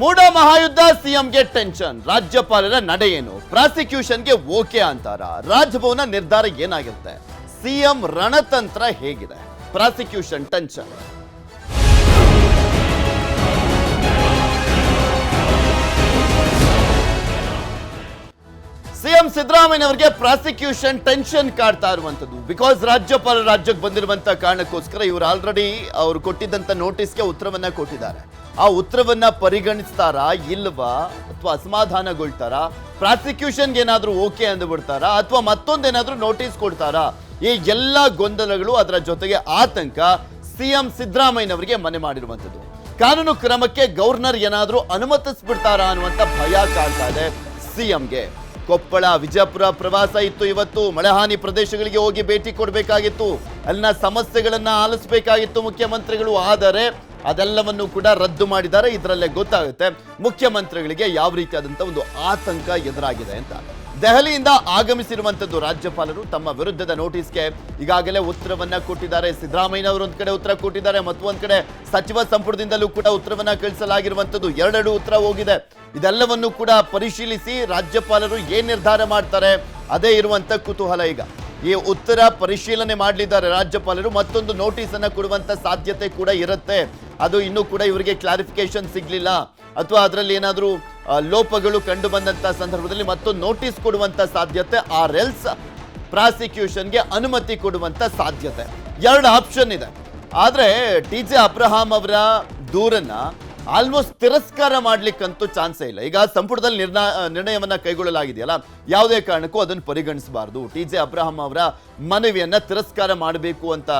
ಮೂಡ ಮಹಾಯುದ್ಧ, ಸಿಎಂಗೆ ಟೆನ್ಷನ್. ರಾಜ್ಯಪಾಲರ ನಡೆ ಏನು ಪ್ರಾಸಿಕ್ಯೂಷನ್ಗೆ ಓಕೆ ಅಂತಾರ. ರಾಜಭವನ ನಿರ್ಧಾರ ಏನಾಗಿರುತ್ತೆ? ಸಿಎಂ ರಣತಂತ್ರ ಹೇಗಿದೆ? Prosecution tension. ಸಿಎಂ ಸಿದ್ದರಾಮಯ್ಯ ಅವರಿಗೆ ಪ್ರಾಸಿಕ್ಯೂಷನ್ ಟೆನ್ಷನ್ ಕಾಡ್ತಾ ಇರುವಂತದ್ದು ಬಿಕಾಸ್ ರಾಜ್ಯಪಾಲ ರಾಜ್ಯಕ್ಕೆ ಬಂದಿರುವಂತಹ ಕಾರಣಕ್ಕೋಸ್ಕರ ಇವರು ಆಲ್ರೆಡಿ ಅವರು ಕೊಟ್ಟಿದ್ದಂತ ನೋಟಿಸ್ಗೆ ಉತ್ತರವನ್ನ ಕೊಟ್ಟಿದ್ದಾರೆ. ಆ ಉತ್ತರವನ್ನ ಪರಿಗಣಿಸ್ತಾರಾ ಇಲ್ವಾ? ಅಥವಾ ಅಸಮಾಧಾನಗೊಳ್ತಾರಾ? ಪ್ರಾಸಿಕ್ಯೂಷನ್ಗೆ ಏನಾದರೂ ಓಕೆ ಅಂದ್ಬಿಡ್ತಾರಾ? ಅಥವಾ ಮತ್ತೊಂದೇನಾದರೂ ನೋಟಿಸ್ ಕೊಡ್ತಾರಾ? ಈ ಎಲ್ಲ ಗೊಂದಲಗಳು ಅದರ ಜೊತೆಗೆ ಆತಂಕ ಸಿಎಂ ಸಿದ್ದರಾಮಯ್ಯನವರಿಗೆ ಮನೆ ಮಾಡಿರುವಂತದ್ದು ಕಾನೂನು ಕ್ರಮಕ್ಕೆ ಗವರ್ನರ್ ಏನಾದರೂ ಅನುಮತಿಸ್ಬಿಡ್ತಾರಾ ಅನ್ನುವಂತ ಭಯ ಕಾಡ್ತಾ ಇದೆ ಸಿಎಂಗೆ. ಕೊಪ್ಪಳ ವಿಜಯಪುರ ಪ್ರವಾಸ ಇತ್ತು ಇವತ್ತು. ಮಳೆಹಾನಿ ಪ್ರದೇಶಗಳಿಗೆ ಹೋಗಿ ಭೇಟಿ ಕೊಡಬೇಕಾಗಿತ್ತು. ಅಲ್ಲಿನ ಸಮಸ್ಯೆಗಳನ್ನ ಆಲಿಸಬೇಕಾಗಿತ್ತು ಮುಖ್ಯಮಂತ್ರಿಗಳು. ಆದರೆ ಅದೆಲ್ಲವನ್ನು ಕೂಡ ರದ್ದು ಮಾಡಿದ್ದಾರೆ. ಇದರಲ್ಲೇ ಗೊತ್ತಾಗುತ್ತೆ ಮುಖ್ಯಮಂತ್ರಿಗಳಿಗೆ ಯಾವ ರೀತಿಯಾದಂಥ ಒಂದು ಆತಂಕ ಎದುರಾಗಿದೆ ಅಂತ. ದೆಹಲಿಯಿಂದ ಆಗಮಿಸಿರುವಂಥದ್ದು ರಾಜ್ಯಪಾಲರು ತಮ್ಮ ವಿರುದ್ಧದ ನೋಟಿಸ್ಗೆ ಈಗಾಗಲೇ ಉತ್ತರವನ್ನ ಕೊಟ್ಟಿದ್ದಾರೆ. ಸಿದ್ದರಾಮಯ್ಯನವರು ಒಂದ್ ಕಡೆ ಉತ್ತರ ಕೊಟ್ಟಿದ್ದಾರೆ. ಮತ್ತು ಒಂದ್ ಕಡೆ ಸಚಿವ ಸಂಪುಟದಿಂದಲೂ ಕೂಡ ಉತ್ತರವನ್ನ ಕಳಿಸಲಾಗಿರುವಂಥದ್ದು ಎರಡೆರಡು ಉತ್ತರ ಹೋಗಿದೆ. ಇದೆಲ್ಲವನ್ನು ಕೂಡ ಪರಿಶೀಲಿಸಿ ರಾಜ್ಯಪಾಲರು ಏನ್ ನಿರ್ಧಾರ ಮಾಡ್ತಾರೆ? ಅದೇ ಇರುವಂತ ಕುತೂಹಲ ಈಗ. ಈ ಉತ್ತರ ಪರಿಶೀಲನೆ ಮಾಡಲಿದ್ದಾರೆ ರಾಜ್ಯಪಾಲರು. ಮತ್ತೊಂದು ನೋಟಿಸ್ ಅನ್ನ ಕೊಡುವಂತ ಸಾಧ್ಯತೆ ಕೂಡ ಇರುತ್ತೆ. ಅದು ಇನ್ನೂ ಕೂಡ ಇವರಿಗೆ ಕ್ಲಾರಿಫಿಕೇಶನ್ ಸಿಗಲಿಲ್ಲ. ಅಥವಾ ಅದರಲ್ಲಿ ಏನಾದರೂ ಲೋಪಗಳು ಕಂಡು ಬಂದಂತ ಸಂದರ್ಭದಲ್ಲಿ ಮತ್ತೊಂದು ನೋಟಿಸ್ ಕೊಡುವಂತ ಸಾಧ್ಯತೆ ಆರ್ ಎಲ್ಸ್ ಪ್ರಾಸಿಕ್ಯೂಷನ್ಗೆ ಅನುಮತಿ ಕೊಡುವಂತ ಸಾಧ್ಯತೆ. ಎರಡು ಆಪ್ಷನ್ ಇದೆ. ಆದರೆ ಟಿ ಜೆ ಅಬ್ರಹಾಂ ಅವರ ದೂರನ್ನ ಆಲ್ಮೋಸ್ಟ್ ತಿರಸ್ಕಾರ ಮಾಡ್ಲಿಕ್ಕಂತೂ ಚಾನ್ಸೇ ಇಲ್ಲ. ಈಗ ಸಂಪುಟದಲ್ಲಿ ನಿರ್ಣಯ ನಿರ್ಣಯವನ್ನ ಕೈಗೊಳ್ಳಲಾಗಿದೆಯಲ್ಲ, ಯಾವುದೇ ಕಾರಣಕ್ಕೂ ಅದನ್ನು ಪರಿಗಣಿಸಬಾರದು. ಟಿ ಜೆ ಅಬ್ರಹಾಂ ಅವರ ಮನವಿಯನ್ನ ತಿರಸ್ಕಾರ ಮಾಡಬೇಕು ಅಂತ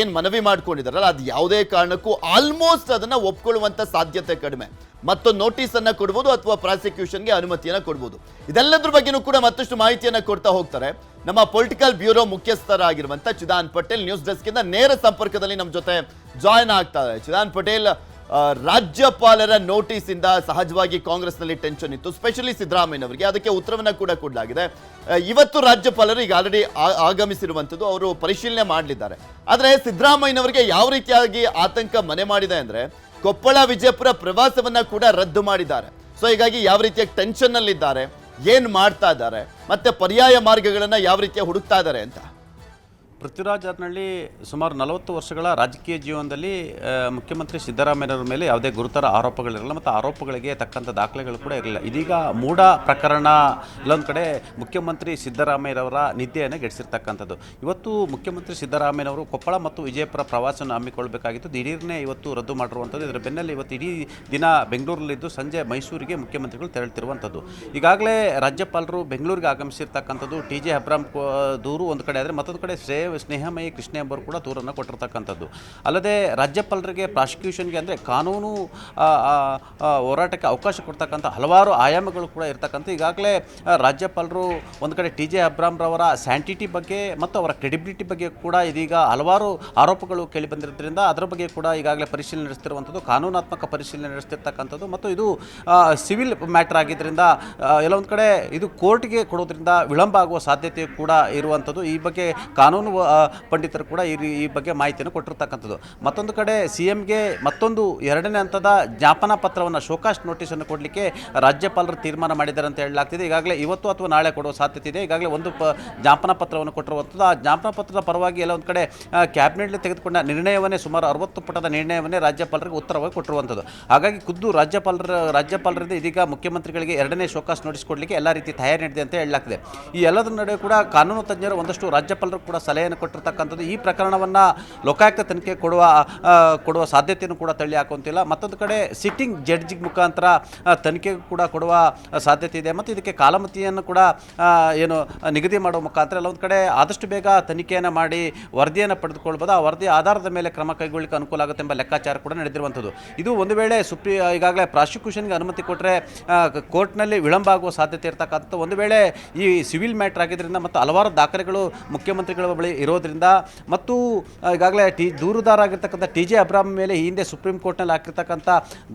ಏನು ಮನವಿ ಮಾಡ್ಕೊಂಡಿದಾರಲ್ಲ ಅದು ಯಾವುದೇ ಕಾರಣಕ್ಕೂ ಆಲ್ಮೋಸ್ಟ್ ಅದನ್ನ ಒಪ್ಕೊಳ್ಳುವಂತ ಸಾಧ್ಯತೆ ಕಡಿಮೆ. ಮತ್ತು ನೋಟಿಸ್ ಅನ್ನ ಕೊಡ್ಬೋದು ಅಥವಾ ಪ್ರಾಸಿಕ್ಯೂಷನ್ಗೆ ಅನುಮತಿಯನ್ನ ಕೊಡ್ಬೋದು. ಇದೆಲ್ಲದ್ರ ಬಗ್ಗೆನೂ ಕೂಡ ಮತ್ತಷ್ಟು ಮಾಹಿತಿಯನ್ನ ಕೊಡ್ತಾ ಹೋಗ್ತಾರೆ. ನಮ್ಮ ಪೊಲಿಟಿಕಲ್ ಬ್ಯೂರೋ ಮುಖ್ಯಸ್ಥರಾಗಿರುವಂತ ಚಿದಾನ್ ಪಟೇಲ್ ನ್ಯೂಸ್ ಡೆಸ್ಕ್ ಇಂದ ನೇರ ಸಂಪರ್ಕದಲ್ಲಿ ನಮ್ಮ ಜೊತೆ ಜಾಯ್ನ್ ಆಗ್ತಾ ಇದ್ದಾರೆ. ಚಿದಾನ್ ಪಟೇಲ್ ರಾಜ್ಯಪಾಲರ ನೋಟಿಸ್ ಇಂದ ಸಹಜವಾಗಿ ಕಾಂಗ್ರೆಸ್ನಲ್ಲಿ ಟೆನ್ಷನ್ ಇತ್ತು, ಸ್ಪೆಷಲಿ ಸಿದ್ದರಾಮಯ್ಯನವರಿಗೆ. ಅದಕ್ಕೆ ಉತ್ತರವನ್ನ ಕೂಡ ಕೊಡಲಾಗಿದೆ. ಇವತ್ತು ರಾಜ್ಯಪಾಲರು ಈಗ ಆಲ್ರೆಡಿ ಆಗಮಿಸಿರುವಂಥದ್ದು ಅವರು ಪರಿಶೀಲನೆ ಮಾಡಲಿದ್ದಾರೆ. ಆದರೆ ಸಿದ್ದರಾಮಯ್ಯನವರಿಗೆ ಯಾವ ರೀತಿಯಾಗಿ ಆತಂಕ ಮನೆ ಮಾಡಿದೆ ಅಂದರೆ ಕೊಪ್ಪಳ ವಿಜಯಪುರ ಪ್ರವಾಸವನ್ನ ಕೂಡ ರದ್ದು ಮಾಡಿದ್ದಾರೆ. ಸೊ ಹೀಗಾಗಿ ಯಾವ ರೀತಿಯಾಗಿ ಟೆನ್ಷನ್ನಲ್ಲಿದ್ದಾರೆ ಏನು ಮಾಡ್ತಾ ಇದ್ದಾರೆ, ಮತ್ತೆ ಪರ್ಯಾಯ ಮಾರ್ಗಗಳನ್ನ ಯಾವ ರೀತಿಯ ಹುಡುಕ್ತಾ ಇದ್ದಾರೆ ಅಂತ. ಪೃಥ್ವಿರಾಜ್ ಸುಮಾರು ನಲವತ್ತು ವರ್ಷಗಳ ರಾಜಕೀಯ ಜೀವನದಲ್ಲಿ ಮುಖ್ಯಮಂತ್ರಿ ಸಿದ್ದರಾಮಯ್ಯನವರ ಮೇಲೆ ಯಾವುದೇ ಗುರುತರ ಆರೋಪಗಳಿರಲ್ಲ ಮತ್ತು ಆರೋಪಗಳಿಗೆ ತಕ್ಕಂಥ ದಾಖಲೆಗಳು ಕೂಡ ಇರಲಿಲ್ಲ. ಇದೀಗ ಮೂಡ ಪ್ರಕರಣ ಇಲ್ಲೊಂದು ಕಡೆ ಮುಖ್ಯಮಂತ್ರಿ ಸಿದ್ದರಾಮಯ್ಯರವರ ನಿದ್ದೆಯನ್ನು ಗೆಡಿಸಿರ್ತಕ್ಕಂಥದ್ದು. ಇವತ್ತು ಮುಖ್ಯಮಂತ್ರಿ ಸಿದ್ದರಾಮಯ್ಯನವರು ಕೊಪ್ಪಳ ಮತ್ತು ವಿಜಯಪುರ ಪ್ರವಾಸವನ್ನು ಹಮ್ಮಿಕೊಳ್ಬೇಕಾಗಿತ್ತು. ದಿಢೀರ್ನೇ ಇವತ್ತು ರದ್ದು ಮಾಡಿರುವಂಥದ್ದು. ಇದರ ಬೆನ್ನಲ್ಲಿ ಇವತ್ತು ಇಡೀ ದಿನ ಬೆಂಗಳೂರಲ್ಲಿದ್ದು ಸಂಜೆ ಮೈಸೂರಿಗೆ ಮುಖ್ಯಮಂತ್ರಿಗಳು ತೆರಳುತ್ತಿರುವಂಥದ್ದು. ಈಗಾಗಲೇ ರಾಜ್ಯಪಾಲರು ಬೆಂಗಳೂರಿಗೆ ಆಗಮಿಸಿರ್ತಕ್ಕಂಥದ್ದು. ಟಿ ಜೆ ಅಬ್ರಾಮ್ ದೂರು ಒಂದು ಕಡೆ ಆದರೆ ಮತ್ತೊಂದು ಕಡೆ ಶ್ರೇ ಸ್ನೇಹಮಯಿ ಕೃಷ್ಣ ಎಂಬರು ಕೂಡ ದೂರನ್ನು ಕೊಟ್ಟಿರ್ತಕ್ಕಂಥದ್ದು. ಅಲ್ಲದೆ ರಾಜ್ಯಪಾಲರಿಗೆ ಪ್ರಾಸಿಕ್ಯೂಷನ್ಗೆ ಅಂದರೆ ಕಾನೂನು ಹೋರಾಟಕ್ಕೆ ಅವಕಾಶ ಕೊಡ್ತಕ್ಕಂಥ ಹಲವಾರು ಆಯಾಮಗಳು ಕೂಡ ಇರ್ತಕ್ಕಂಥ ಈಗಾಗಲೇ ರಾಜ್ಯಪಾಲರು ಒಂದು ಕಡೆ ಟಿ ಜೆ ಅಬ್ರಾಮ್ರವರ ಸ್ಯಾಂಟಿಟಿ ಬಗ್ಗೆ ಮತ್ತು ಅವರ ಕ್ರೆಡಿಬಿಲಿಟಿ ಬಗ್ಗೆ ಕೂಡ ಇದೀಗ ಹಲವಾರು ಆರೋಪಗಳು ಕೇಳಿ ಬಂದಿರೋದ್ರಿಂದ ಅದರ ಬಗ್ಗೆ ಕೂಡ ಈಗಾಗಲೇ ಪರಿಶೀಲನೆ ನಡೆಸ್ತಿರುವಂಥದ್ದು, ಕಾನೂನಾತ್ಮಕ ಪರಿಶೀಲನೆ ನಡೆಸ್ತಿರ್ತಕ್ಕಂಥದ್ದು ಮತ್ತು ಇದು ಸಿವಿಲ್ ಮ್ಯಾಟರ್ ಆಗಿದ್ದರಿಂದ ಎಲ್ಲೊಂದು ಕಡೆ ಇದು ಕೋರ್ಟ್ಗೆ ಕೊಡೋದ್ರಿಂದ ವಿಳಂಬ ಆಗುವ ಸಾಧ್ಯತೆ ಕೂಡ ಇರುವಂಥದ್ದು. ಈ ಬಗ್ಗೆ ಕಾನೂನು ಪಂಡಿತರು ಕೂಡ ಈ ಈ ಬಗ್ಗೆ ಮಾಹಿತಿಯನ್ನು ಕೊಟ್ಟಿರ್ತಕ್ಕಂಥದ್ದು. ಮತ್ತೊಂದು ಕಡೆ ಸಿ ಎಂಗೆ ಮತ್ತೊಂದು ಎರಡನೇ ಹಂತದ ಜ್ಞಾಪನಾ ಪತ್ರವನ್ನು ಶೋಕಾಸ್ಟ್ ನೋಟಿಸನ್ನು ಕೊಡಲಿಕ್ಕೆ ರಾಜ್ಯಪಾಲರು ತೀರ್ಮಾನ ಮಾಡಿದ್ದಾರೆ ಅಂತ ಹೇಳಲಾಗ್ತಿದೆ. ಈಗಾಗಲೇ ಇವತ್ತು ಅಥವಾ ನಾಳೆ ಕೊಡುವ ಸಾಧ್ಯತೆ ಇದೆ. ಈಗಾಗಲೇ ಒಂದು ಪ ಜ್ಞಾಪನಾ ಪತ್ರವನ್ನು ಕೊಟ್ಟಿರುವಂಥದ್ದು. ಆ ಜ್ಞಾಪನಾ ಪತ್ರದ ಪರವಾಗಿ ಎಲ್ಲ ಒಂದು ಕಡೆ ಕ್ಯಾಬಿನೆಟ್ಲಿ ತೆಗೆದುಕೊಂಡ ನಿರ್ಣಯವನ್ನೇ ಸುಮಾರು ಅರವತ್ತು ಪುಟದ ನಿರ್ಣಯವನ್ನೇ ರಾಜ್ಯಪಾಲರಿಗೆ ಉತ್ತರವಾಗಿ ಕೊಟ್ಟಿರುವಂಥದ್ದು. ಹಾಗಾಗಿ ಖುದ್ದು ರಾಜ್ಯಪಾಲರ, ರಾಜ್ಯಪಾಲರಿಂದ ಇದೀಗ ಮುಖ್ಯಮಂತ್ರಿಗಳಿಗೆ ಎರಡನೇ ಶೋಕಾಸ್ ನೋಟಿಸ್ ಕೊಡಲಿಕ್ಕೆ ಎಲ್ಲ ರೀತಿ ತಯಾರಿ ನಡೆದಿದೆ ಅಂತ ಹೇಳಲಾಗ್ತಿದೆ. ಈ ಎಲ್ಲದರ ನಡುವೆ ಕೂಡ ಕಾನೂನು ತಜ್ಞರು ಒಂದಷ್ಟು ರಾಜ್ಯಪಾಲರು ಕೂಡ ಸಲಹೆಯನ್ನು ಕೊಟ್ಟಿರ್ತಕ್ಕಂಥದ್ದು ಈ ಪ್ರಕರಣವನ್ನು ಲೋಕಾಯುಕ್ತ ತನಿಖೆ ಕೊಡುವ ಕೊಡುವ ಸಾಧ್ಯತೆಯನ್ನು ಕೂಡ ತಳ್ಳಿ ಹಾಕುವಂತಿಲ್ಲ. ಮತ್ತೊಂದು ಕಡೆ ಸಿಟ್ಟಿಂಗ್ ಜಡ್ಜ್ ಮುಖಾಂತರ ತನಿಖೆ ಕೂಡ ಕೊಡುವ ಸಾಧ್ಯತೆ ಇದೆ. ಮತ್ತು ಇದಕ್ಕೆ ಕಾಲಮತಿಯನ್ನು ಕೂಡ ಏನು, ನಿಗದಿ ಮಾಡುವ ಮುಖಾಂತರ ಎಲ್ಲ ಒಂದು ಕಡೆ ಆದಷ್ಟು ಬೇಗ ತನಿಖೆಯನ್ನು ಮಾಡಿ ವರದಿಯನ್ನು ಪಡೆದುಕೊಳ್ಬೋದು. ಆ ವರದಿ ಆಧಾರದ ಮೇಲೆ ಕ್ರಮ ಕೈಗೊಳ್ಳಲಿಕ್ಕೆ ಅನುಕೂಲ ಆಗುತ್ತೆ ಎಂಬ ಲೆಕ್ಕಾಚಾರ ಕೂಡ ನಡೆದಿರುವಂಥದ್ದು. ಇದು ಒಂದು ವೇಳೆ ಸುಪ್ರೀ, ಈಗಾಗಲೇ ಪ್ರಾಸಿಕ್ಯೂಷನ್ಗೆ ಅನುಮತಿ ಕೊಟ್ಟರೆ ಕೋರ್ಟ್ನಲ್ಲಿ ವಿಳಂಬ ಆಗುವ ಸಾಧ್ಯತೆ ಇರತಕ್ಕಂಥ ಒಂದು ವೇಳೆ ಈ ಸಿವಿಲ್ ಮ್ಯಾಟ್ರ್ ಆಗಿದ್ದರಿಂದ ಮತ್ತು ಹಲವಾರು ದಾಖಲೆಗಳು ಮುಖ್ಯಮಂತ್ರಿಗಳ ಬಳಿ ಇರೋದ್ರಿಂದ ಮತ್ತು ಈಗಾಗಲೇ ಟಿ ದೂರುದಾರ ಆಗಿರ್ತಕ್ಕಂಥ ಟಿ ಜೆ ಅಬ್ರಾಮ್ ಮೇಲೆ ಈ ಹಿಂದೆ ಸುಪ್ರೀಂ ಕೋರ್ಟ್ನಲ್ಲಿ ಹಾಕಿರ್ತಕ್ಕಂಥ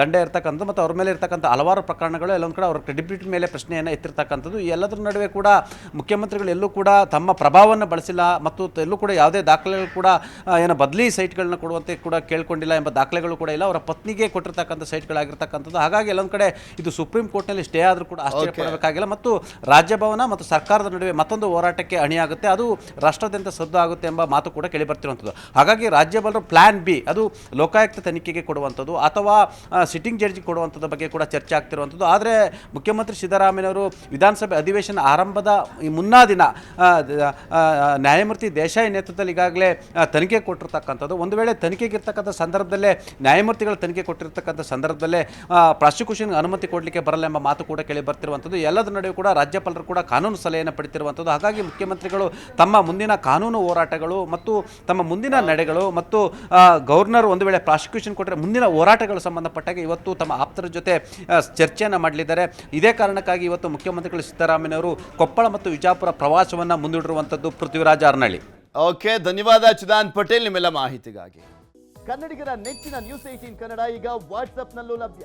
ದಂಡ ಇರ್ತಕ್ಕಂಥದ್ದು ಮತ್ತು ಅವ್ರ ಮೇಲೆ ಇರ್ತಕ್ಕಂಥ ಹಲವಾರು ಪ್ರಕರಣಗಳು ಎಲ್ಲೊಂದು ಕಡೆ ಅವ್ರ ಕ್ರೆಡಿಬಿಲಿಟಿ ಮೇಲೆ ಪ್ರಶ್ನೆಯನ್ನು ಎತ್ತಿರ್ತಕ್ಕಂಥದ್ದು. ಎಲ್ಲದರ ನಡುವೆ ಕೂಡ ಮುಖ್ಯಮಂತ್ರಿಗಳು ಎಲ್ಲೂ ಕೂಡ ತಮ್ಮ ಪ್ರಭಾವವನ್ನು ಬಳಸಿಲ್ಲ ಮತ್ತು ಎಲ್ಲೂ ಕೂಡ ಯಾವುದೇ ದಾಖಲೆಗಳು ಕೂಡ ಏನೋ ಏನು ಬದಲಿ ಸೈಟ್ಗಳನ್ನ ಕೊಡುವಂತೆ ಕೂಡ ಕೇಳ್ಕೊಂಡಿಲ್ಲ ಎಂಬ ದಾಖಲೆಗಳು ಕೂಡ ಇಲ್ಲ. ಅವರ ಪತ್ನಿಗೆ ಕೊಟ್ಟಿರ್ತಕ್ಕಂಥ ಸೈಟ್ಗಳಾಗಿರ್ತಕ್ಕಂಥದ್ದು. ಹಾಗಾಗಿ ಎಲ್ಲೊಂದು ಕಡೆ ಇದು ಸುಪ್ರೀಂ ಕೋರ್ಟ್ನಲ್ಲಿ ಸ್ಟೇ ಆದರೂ ಕೂಡ ಆಶ್ಚರ್ಯ ಪಡಬೇಕಾಗಿಲ್ಲ ಮತ್ತು ರಾಜ್ಯಭವನ ಮತ್ತು ಸರ್ಕಾರದ ನಡುವೆ ಮತ್ತೊಂದು ಹೋರಾಟಕ್ಕೆ ಅಣಿಯಾಗುತ್ತೆ. ಅದು ರಾಷ್ಟ್ರಾದ್ಯಂತ ಆಗುತ್ತೆ ಎಂಬ ಮಾತು ಕೂಡ ಕೇಳಿ ಬರ್ತಿರುವಂಥದ್ದು ಹಾಗಾಗಿ ರಾಜ್ಯಪಾಲರು ಪ್ಲಾನ್ ಬಿ ಅದು ಲೋಕಾಯುಕ್ತ ತನಿಖೆಗೆ ಕೊಡುವಂಥದ್ದು ಅಥವಾ ಸಿಟ್ಟಿಂಗ್ ಜಡ್ಜ್ಗೆ ಕೊಡುವಂಥದ್ದು ಬಗ್ಗೆ ಕೂಡ ಚರ್ಚೆ ಆಗ್ತಿರುವಂಥದ್ದು. ಆದರೆ ಮುಖ್ಯಮಂತ್ರಿ ಸಿದ್ದರಾಮಯ್ಯನವರು ವಿಧಾನಸಭೆ ಅಧಿವೇಶನ ಆರಂಭದ ಈ ಮುನ್ನಾ ದಿನ ನ್ಯಾಯಮೂರ್ತಿ ದೇಸಾಯಿ ನೇತೃತ್ವದಲ್ಲಿ ಈಗಾಗಲೇ ತನಿಖೆ ಕೊಟ್ಟಿರ್ತಕ್ಕಂಥದ್ದು. ಒಂದು ವೇಳೆ ತನಿಖೆಗೆ ಇರ್ತಕ್ಕಂಥ ಸಂದರ್ಭದಲ್ಲೇ, ನ್ಯಾಯಮೂರ್ತಿಗಳ ತನಿಖೆ ಕೊಟ್ಟಿರ್ತಕ್ಕಂಥ ಸಂದರ್ಭದಲ್ಲೇ ಪ್ರಾಸಿಕ್ಯೂಷನ್ಗೆ ಅನುಮತಿ ಕೊಡಲಿಕ್ಕೆ ಬರಲ್ಲ ಎಂಬ ಮಾತು ಕೂಡ ಕೇಳಿ ಬರ್ತಿರುವಂಥದ್ದು ಎಲ್ಲದರ ನಡುವೆ ಕೂಡ ರಾಜ್ಯಪಾಲರು ಕೂಡ ಕಾನೂನು ಸಲಹೆಯನ್ನು ಪಡಿತಿರುವಂಥದ್ದು ಹಾಗಾಗಿ ಮುಖ್ಯಮಂತ್ರಿಗಳು ತಮ್ಮ ಮುಂದಿನ ಕಾನೂನು ಹೋರಾಟಗಳು ಮತ್ತು ತಮ್ಮ ಮುಂದಿನ ನಡೆಗಳು ಮತ್ತು ಗವರ್ನರ್ ಒಂದು ವೇಳೆ ಪ್ರಾಸಿಕ್ಯೂಷನ್ ಕೊಟ್ಟರೆ ಮುಂದಿನ ಹೋರಾಟಗಳು ಸಂಬಂಧಪಟ್ಟಾಗ ಇವತ್ತು ತಮ್ಮ ಆಪ್ತರ ಜೊತೆ ಚರ್ಚೆಯನ್ನು ಮಾಡಲಿದ್ದಾರೆ. ಇದೇ ಕಾರಣಕ್ಕಾಗಿ ಇವತ್ತು ಮುಖ್ಯಮಂತ್ರಿಗಳು ಸಿದ್ದರಾಮಯ್ಯನವರು ಕೊಪ್ಪಳ ಮತ್ತು ವಿಜಾಪುರ ಪ್ರವಾಸವನ್ನು ಮುಂದೂಡಿರುವಂಥದ್ದು ಪೃಥ್ವಿರಾಜ್ ಅರ್ನಳ್ಳಿ ಓಕೆ, ಧನ್ಯವಾದ ಚಿದಾನ್ ಪಟೇಲ್ ನಿಮ್ಮೆಲ್ಲ ಮಾಹಿತಿಗಾಗಿ. ಕನ್ನಡಿಗರ ನೆಚ್ಚಿನ ನ್ಯೂಸ್ ಏಟೀನ್ ಕನ್ನಡ ಈಗ ವಾಟ್ಸಪ್ನಲ್ಲೂ ಲಭ್ಯ.